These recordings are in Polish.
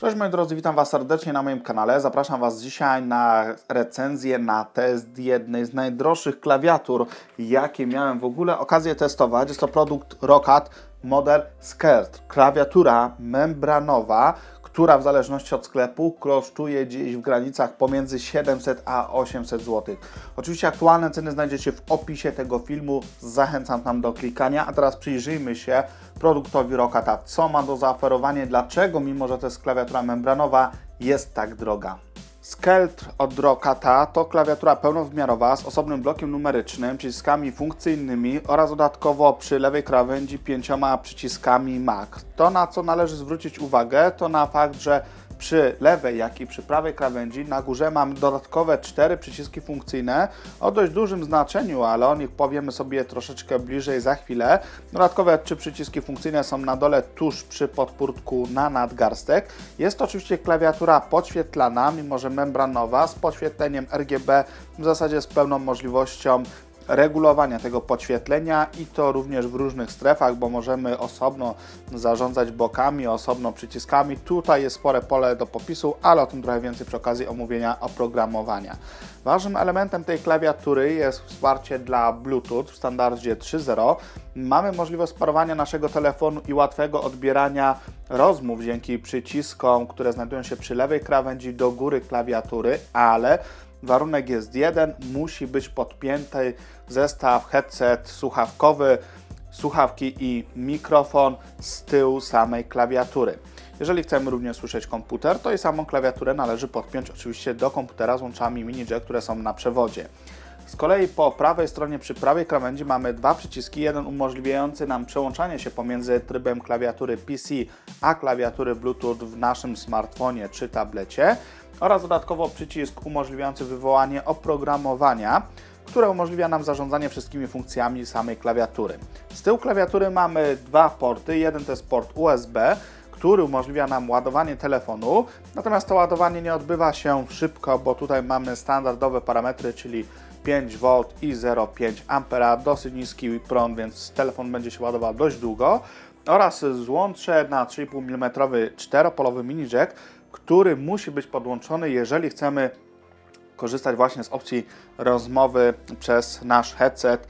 Cześć moi drodzy, witam Was serdecznie na moim kanale. Zapraszam Was dzisiaj na recenzję, na test jednej z najdroższych klawiatur, jakie miałem w ogóle okazję testować. Jest to produkt Roccat model Skirt. Klawiatura membranowa, która w zależności od sklepu kosztuje gdzieś w granicach pomiędzy 700 a 800 zł. Oczywiście aktualne ceny znajdziecie w opisie tego filmu. Zachęcam tam do klikania. A teraz przyjrzyjmy się produktowi Rockata. Co ma do zaoferowania, dlaczego mimo, że to jest klawiatura membranowa, jest tak droga. Skelt od Rockata to klawiatura pełnowymiarowa z osobnym blokiem numerycznym, przyciskami funkcyjnymi oraz dodatkowo przy lewej krawędzi pięcioma przyciskami MAC. To na co należy zwrócić uwagę to na fakt, że przy lewej, jak i przy prawej krawędzi na górze mamy dodatkowe cztery przyciski funkcyjne o dość dużym znaczeniu, ale o nich powiemy sobie troszeczkę bliżej za chwilę. Dodatkowe trzy przyciski funkcyjne są na dole tuż przy podpórtku na nadgarstek. Jest to oczywiście klawiatura podświetlana, mimo że membranowa, z podświetleniem RGB, w zasadzie z pełną możliwością regulowania tego podświetlenia i to również w różnych strefach, bo możemy osobno zarządzać bokami, osobno przyciskami. Tutaj jest spore pole do popisu, ale o tym trochę więcej przy okazji omówienia oprogramowania. Ważnym elementem tej klawiatury jest wsparcie dla Bluetooth w standardzie 3.0. Mamy możliwość sparowania naszego telefonu i łatwego odbierania rozmów dzięki przyciskom, które znajdują się przy lewej krawędzi do góry klawiatury, ale Warunek jest jeden, musi być podpięty zestaw headset słuchawkowy, słuchawki i mikrofon z tyłu samej klawiatury. Jeżeli chcemy również słyszeć komputer, to i samą klawiaturę należy podpiąć oczywiście do komputera z łączami mini jack, które są na przewodzie. Z kolei po prawej stronie przy prawej krawędzi mamy dwa przyciski, jeden umożliwiający nam przełączanie się pomiędzy trybem klawiatury PC a klawiatury Bluetooth w naszym smartfonie czy tablecie oraz dodatkowo przycisk umożliwiający wywołanie oprogramowania, które umożliwia nam zarządzanie wszystkimi funkcjami samej klawiatury. Z tyłu klawiatury mamy dwa porty, jeden to jest port USB, który umożliwia nam ładowanie telefonu, natomiast to ładowanie nie odbywa się szybko, bo tutaj mamy standardowe parametry, czyli 5V i 0,5 A, dosyć niski prąd, więc telefon będzie się ładował dość długo oraz złącze na 3,5 mm czteropolowy mini jack, który musi być podłączony, jeżeli chcemy korzystać właśnie z opcji rozmowy przez nasz headset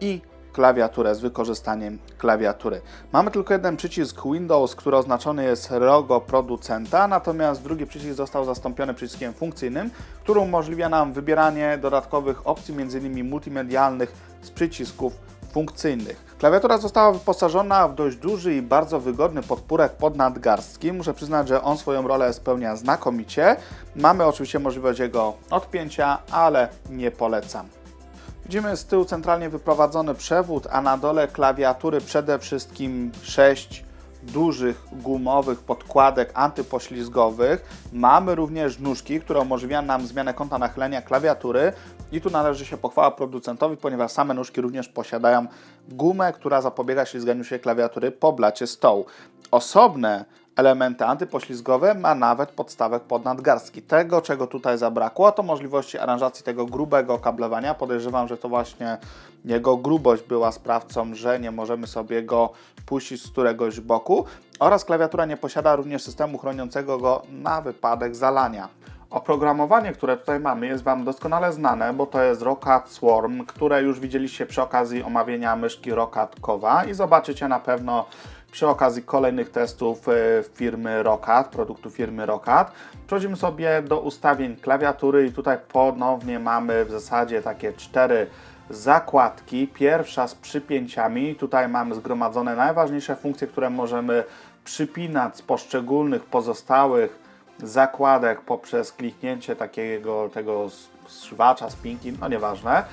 i klawiaturę z wykorzystaniem klawiatury. Mamy tylko jeden przycisk Windows, który oznaczony jest logo producenta, natomiast drugi przycisk został zastąpiony przyciskiem funkcyjnym, który umożliwia nam wybieranie dodatkowych opcji, m.in. multimedialnych z przycisków funkcyjnych. Klawiatura została wyposażona w dość duży i bardzo wygodny podpórek pod nadgarstki. Muszę przyznać, że on swoją rolę spełnia znakomicie. Mamy oczywiście możliwość jego odpięcia, ale nie polecam. Widzimy z tyłu centralnie wyprowadzony przewód, a na dole klawiatury przede wszystkim 6 dużych gumowych podkładek antypoślizgowych. Mamy również nóżki, które umożliwiają nam zmianę kąta nachylenia klawiatury. I tu należy się pochwała producentowi, ponieważ same nóżki również posiadają gumę, która zapobiega ślizganiu się klawiatury po blacie stołu. Osobne elementy antypoślizgowe ma nawet podstawek pod nadgarstki. Tego, czego tutaj zabrakło, to możliwości aranżacji tego grubego kablowania. Podejrzewam, że to właśnie jego grubość była sprawcą, że nie możemy sobie go puścić z któregoś boku. Oraz klawiatura nie posiada również systemu chroniącego go na wypadek zalania. Oprogramowanie, które tutaj mamy, jest Wam doskonale znane, bo to jest Roccat Swarm, które już widzieliście przy okazji omawiania myszki Roccat Kowa i zobaczycie na pewno przy okazji kolejnych testów e, firmy Roccat, produktu firmy Roccat. Przechodzimy sobie do ustawień klawiatury i tutaj ponownie mamy w zasadzie takie cztery zakładki. Pierwsza z przypięciami. Tutaj mamy zgromadzone najważniejsze funkcje, które możemy przypinać z poszczególnych pozostałych zakładek poprzez kliknięcie takiego tego zszywacza, spinki, no nieważne.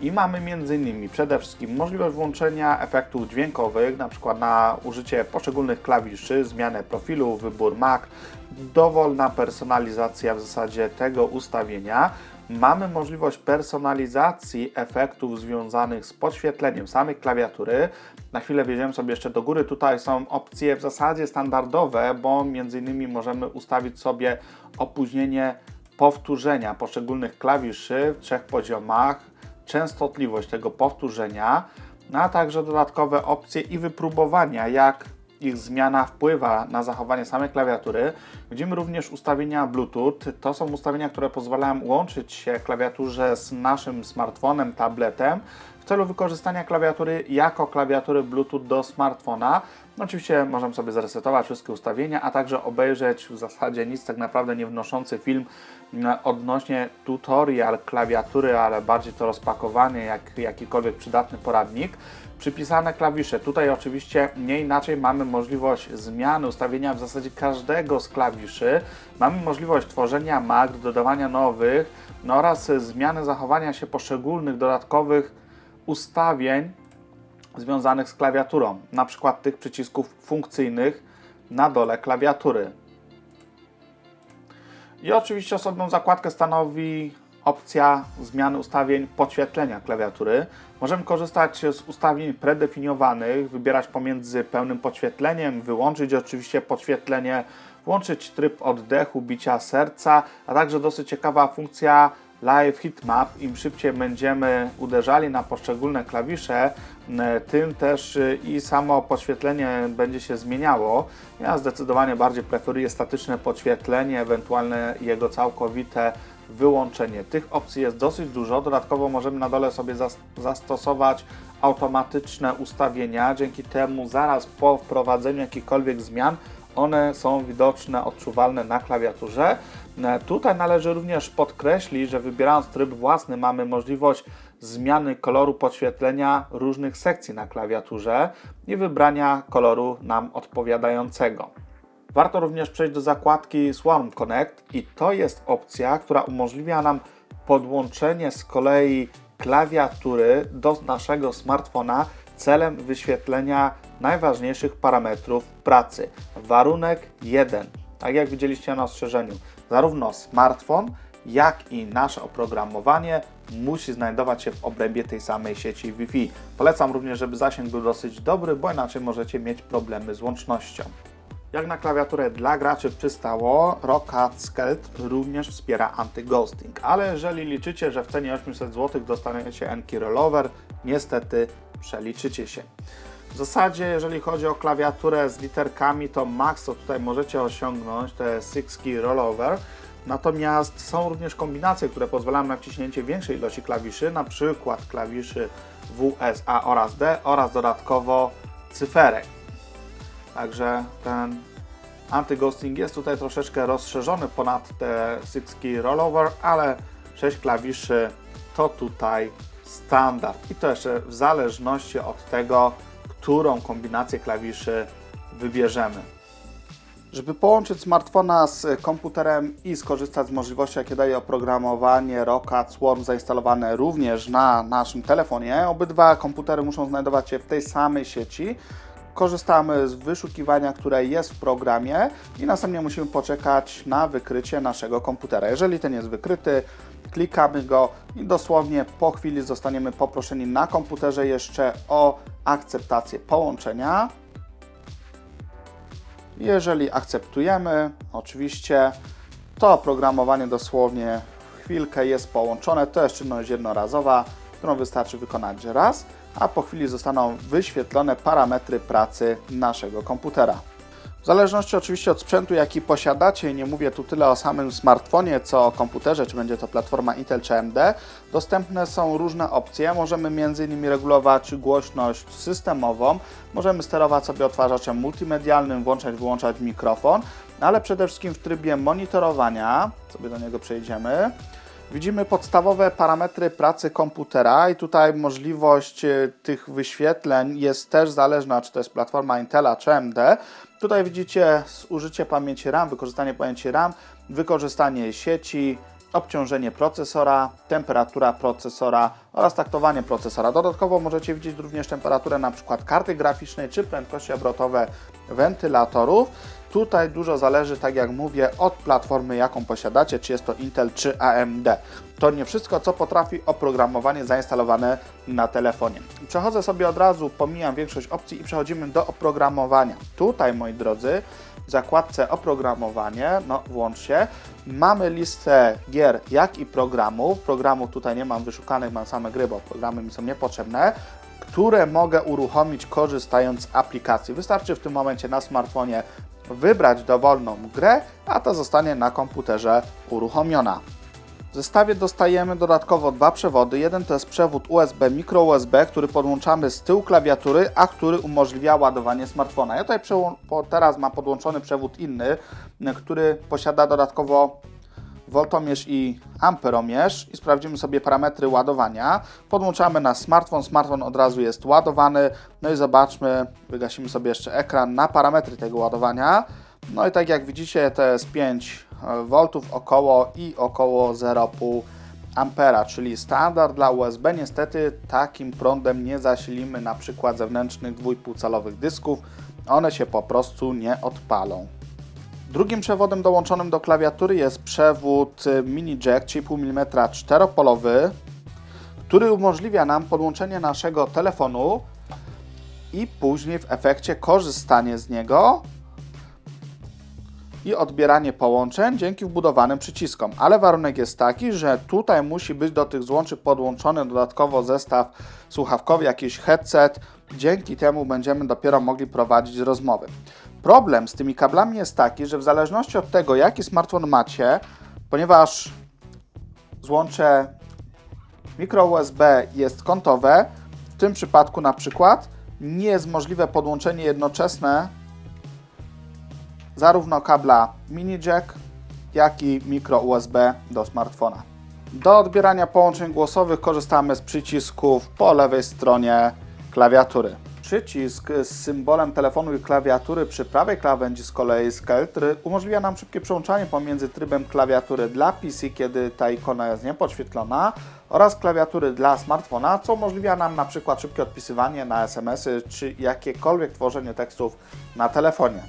I mamy między innymi przede wszystkim możliwość włączenia efektów dźwiękowych, na przykład na użycie poszczególnych klawiszy, zmianę profilu, wybór Mac, dowolna personalizacja w zasadzie tego ustawienia. Mamy możliwość personalizacji efektów związanych z podświetleniem samej klawiatury. Na chwilę wjedziemy sobie jeszcze do góry. Tutaj są opcje w zasadzie standardowe, bo między innymi możemy ustawić sobie opóźnienie powtórzenia poszczególnych klawiszy w trzech poziomach częstotliwość tego powtórzenia, no a także dodatkowe opcje i wypróbowania, jak ich zmiana wpływa na zachowanie samej klawiatury. Widzimy również ustawienia Bluetooth. To są ustawienia, które pozwalają łączyć się klawiaturze z naszym smartfonem, tabletem w celu wykorzystania klawiatury jako klawiatury Bluetooth do smartfona. Oczywiście możemy sobie zresetować wszystkie ustawienia, a także obejrzeć w zasadzie nic tak naprawdę nie wnoszący film odnośnie tutorial klawiatury, ale bardziej to rozpakowanie jak jakikolwiek przydatny poradnik. Przypisane klawisze. Tutaj oczywiście nie inaczej mamy możliwość zmiany ustawienia w zasadzie każdego z klawiszy. Mamy możliwość tworzenia mag, dodawania nowych no oraz zmiany zachowania się poszczególnych dodatkowych ustawień związanych z klawiaturą, na przykład tych przycisków funkcyjnych na dole klawiatury. I oczywiście osobną zakładkę stanowi opcja zmiany ustawień podświetlenia klawiatury. Możemy korzystać z ustawień predefiniowanych, wybierać pomiędzy pełnym podświetleniem, wyłączyć oczywiście podświetlenie, włączyć tryb oddechu, bicia serca, a także dosyć ciekawa funkcja Live Heatmap. Im szybciej będziemy uderzali na poszczególne klawisze, tym też y, i samo podświetlenie będzie się zmieniało. Ja zdecydowanie bardziej preferuję statyczne podświetlenie, ewentualne jego całkowite wyłączenie. Tych opcji jest dosyć dużo. Dodatkowo możemy na dole sobie zastosować automatyczne ustawienia. Dzięki temu zaraz po wprowadzeniu jakichkolwiek zmian one są widoczne, odczuwalne na klawiaturze. E, tutaj należy również podkreślić, że wybierając tryb własny mamy możliwość zmiany koloru podświetlenia różnych sekcji na klawiaturze i wybrania koloru nam odpowiadającego. Warto również przejść do zakładki Swarm Connect i to jest opcja, która umożliwia nam podłączenie z kolei klawiatury do naszego smartfona celem wyświetlenia najważniejszych parametrów pracy. Warunek 1. Tak jak widzieliście na ostrzeżeniu, zarówno smartfon, jak i nasze oprogramowanie musi znajdować się w obrębie tej samej sieci Wi-Fi. Polecam również, żeby zasięg był dosyć dobry, bo inaczej możecie mieć problemy z łącznością. Jak na klawiaturę dla graczy przystało, Rockat Skelt również wspiera anti-ghosting, ale jeżeli liczycie, że w cenie 800 zł dostaniecie Enki Rollover, niestety przeliczycie się. W zasadzie, jeżeli chodzi o klawiaturę z literkami, to max, co tutaj możecie osiągnąć, to jest 6 key rollover. Natomiast są również kombinacje, które pozwalają na wciśnięcie większej ilości klawiszy, na przykład klawiszy W, S, A oraz D oraz dodatkowo cyferek. Także ten anti-ghosting jest tutaj troszeczkę rozszerzony ponad te 6 key rollover, ale 6 klawiszy to tutaj standard. I to jeszcze w zależności od tego, którą kombinację klawiszy wybierzemy. Żeby połączyć smartfona z komputerem i skorzystać z możliwości, jakie daje oprogramowanie Rockat Swarm zainstalowane również na naszym telefonie, obydwa komputery muszą znajdować się w tej samej sieci. Korzystamy z wyszukiwania, które jest w programie i następnie musimy poczekać na wykrycie naszego komputera. Jeżeli ten jest wykryty, klikamy go i dosłownie po chwili zostaniemy poproszeni na komputerze jeszcze o akceptację połączenia. Jeżeli akceptujemy, oczywiście, to oprogramowanie dosłownie chwilkę jest połączone. To jest czynność jednorazowa, którą wystarczy wykonać raz, a po chwili zostaną wyświetlone parametry pracy naszego komputera. Zależności oczywiście od sprzętu, jaki posiadacie, nie mówię tu tyle o samym smartfonie, co o komputerze, czy będzie to platforma Intel czy AMD, dostępne są różne opcje. Możemy m.in. regulować głośność systemową, możemy sterować sobie odtwarzaczem multimedialnym, włączać, wyłączać mikrofon, ale przede wszystkim w trybie monitorowania, sobie do niego przejdziemy, Widzimy podstawowe parametry pracy komputera i tutaj możliwość e, tych wyświetleń jest też zależna, czy to jest platforma Intela czy AMD. Tutaj widzicie użycie pamięci RAM, wykorzystanie pamięci RAM, wykorzystanie sieci, obciążenie procesora, temperatura procesora oraz taktowanie procesora. Dodatkowo możecie widzieć również temperaturę przykład karty graficznej czy prędkości obrotowe wentylatorów Tutaj dużo zależy, tak jak mówię, od platformy, jaką posiadacie, czy jest to Intel, czy AMD. To nie wszystko, co potrafi oprogramowanie zainstalowane na telefonie. Przechodzę sobie od razu, pomijam większość opcji i przechodzimy do oprogramowania. Tutaj, moi drodzy, w zakładce oprogramowanie, no włącz się, mamy listę gier, jak i programów. Programów tutaj nie mam wyszukanych, mam same gry, bo programy mi są niepotrzebne które mogę uruchomić korzystając z aplikacji. Wystarczy w tym momencie na smartfonie wybrać dowolną grę, a ta zostanie na komputerze uruchomiona. W zestawie dostajemy dodatkowo dwa przewody. Jeden to jest przewód USB, micro USB, który podłączamy z tyłu klawiatury, a który umożliwia ładowanie smartfona. Ja tutaj teraz mam podłączony przewód inny, który posiada dodatkowo woltomierz i amperomierz i sprawdzimy sobie parametry ładowania. Podłączamy na smartfon, smartfon od razu jest ładowany. No i zobaczmy, wygasimy sobie jeszcze ekran na parametry tego ładowania. No i tak jak widzicie to jest 5 V około i około 0,5 ampera, czyli standard dla USB. Niestety takim prądem nie zasilimy na przykład zewnętrznych 2,5 calowych dysków. One się po prostu nie odpalą. Drugim przewodem dołączonym do klawiatury jest przewód mini jack 3,5 mm czteropolowy, który umożliwia nam podłączenie naszego telefonu i później w efekcie korzystanie z niego i odbieranie połączeń dzięki wbudowanym przyciskom. Ale warunek jest taki, że tutaj musi być do tych złączy podłączony dodatkowo zestaw słuchawkowy, jakiś headset. Dzięki temu będziemy dopiero mogli prowadzić rozmowy. Problem z tymi kablami jest taki, że w zależności od tego, jaki smartfon macie, ponieważ złącze mikro USB jest kątowe, w tym przypadku na przykład nie jest możliwe podłączenie jednoczesne zarówno kabla mini jack, jak i mikro USB do smartfona. Do odbierania połączeń głosowych korzystamy z przycisków po lewej stronie klawiatury. Przycisk z symbolem telefonu i klawiatury przy prawej krawędzi z kolei Skeltry umożliwia nam szybkie przełączanie pomiędzy trybem klawiatury dla PC, kiedy ta ikona jest niepodświetlona, oraz klawiatury dla smartfona, co umożliwia nam na przykład szybkie odpisywanie na SMS-y czy jakiekolwiek tworzenie tekstów na telefonie.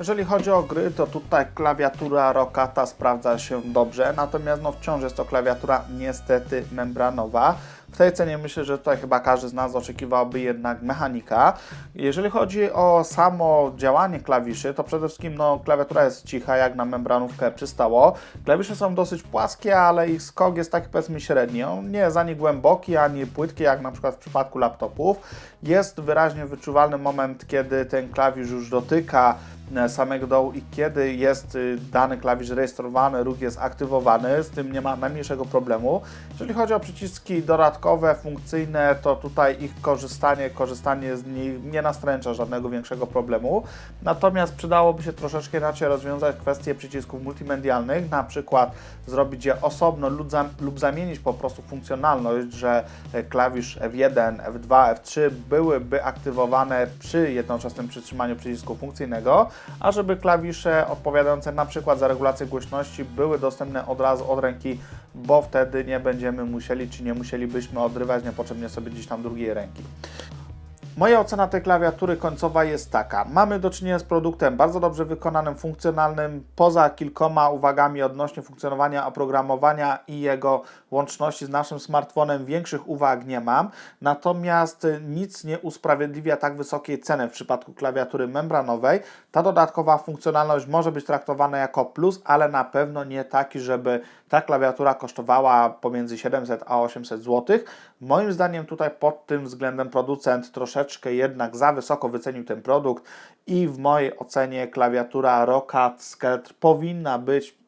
Jeżeli chodzi o gry, to tutaj klawiatura Rokata sprawdza się dobrze, natomiast no wciąż jest to klawiatura niestety membranowa. W tej cenie myślę, że tutaj chyba każdy z nas oczekiwałby jednak mechanika. Jeżeli chodzi o samo działanie klawiszy, to przede wszystkim no, klawiatura jest cicha, jak na membranówkę przystało. Klawisze są dosyć płaskie, ale ich skok jest taki powiedzmy średni. On nie jest ani głęboki, ani płytki, jak na przykład w przypadku laptopów. Jest wyraźnie wyczuwalny moment, kiedy ten klawisz już dotyka samego dołu i kiedy jest y, dany klawisz rejestrowany, ruch jest aktywowany, z tym nie ma najmniejszego problemu. Jeżeli chodzi o przyciski dodatkowe, funkcyjne, to tutaj ich korzystanie, korzystanie z nich nie nastręcza żadnego większego problemu. Natomiast przydałoby się troszeczkę inaczej rozwiązać kwestię przycisków multimedialnych, na przykład zrobić je osobno lub, lub zamienić po prostu funkcjonalność, że e, klawisz F1, F2, F3 byłyby aktywowane przy jednoczesnym przytrzymaniu przycisku funkcyjnego, a żeby klawisze odpowiadające na przykład za regulację głośności były dostępne od razu od ręki, bo wtedy nie będziemy musieli, czy nie musielibyśmy odrywać niepotrzebnie sobie gdzieś tam drugiej ręki. Moja ocena tej klawiatury końcowa jest taka. Mamy do czynienia z produktem bardzo dobrze wykonanym, funkcjonalnym, poza kilkoma uwagami odnośnie funkcjonowania oprogramowania i jego łączności z naszym smartfonem. Większych uwag nie mam, natomiast nic nie usprawiedliwia tak wysokiej ceny w przypadku klawiatury membranowej. Ta dodatkowa funkcjonalność może być traktowana jako plus, ale na pewno nie taki, żeby ta klawiatura kosztowała pomiędzy 700 a 800 zł. Moim zdaniem tutaj pod tym względem producent troszeczkę jednak za wysoko wycenił ten produkt i w mojej ocenie klawiatura Roccat Skelter powinna być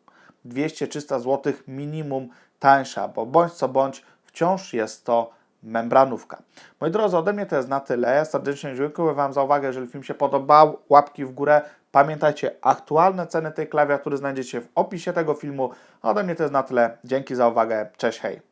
200-300 zł minimum tańsza, bo bądź co bądź wciąż jest to membranówka. Moi drodzy, ode mnie to jest na tyle. Serdecznie dziękuję Wam za uwagę. Jeżeli film się podobał, łapki w górę. Pamiętajcie, aktualne ceny tej klawiatury znajdziecie w opisie tego filmu. Ode mnie to jest na tyle. Dzięki za uwagę. Cześć, hej.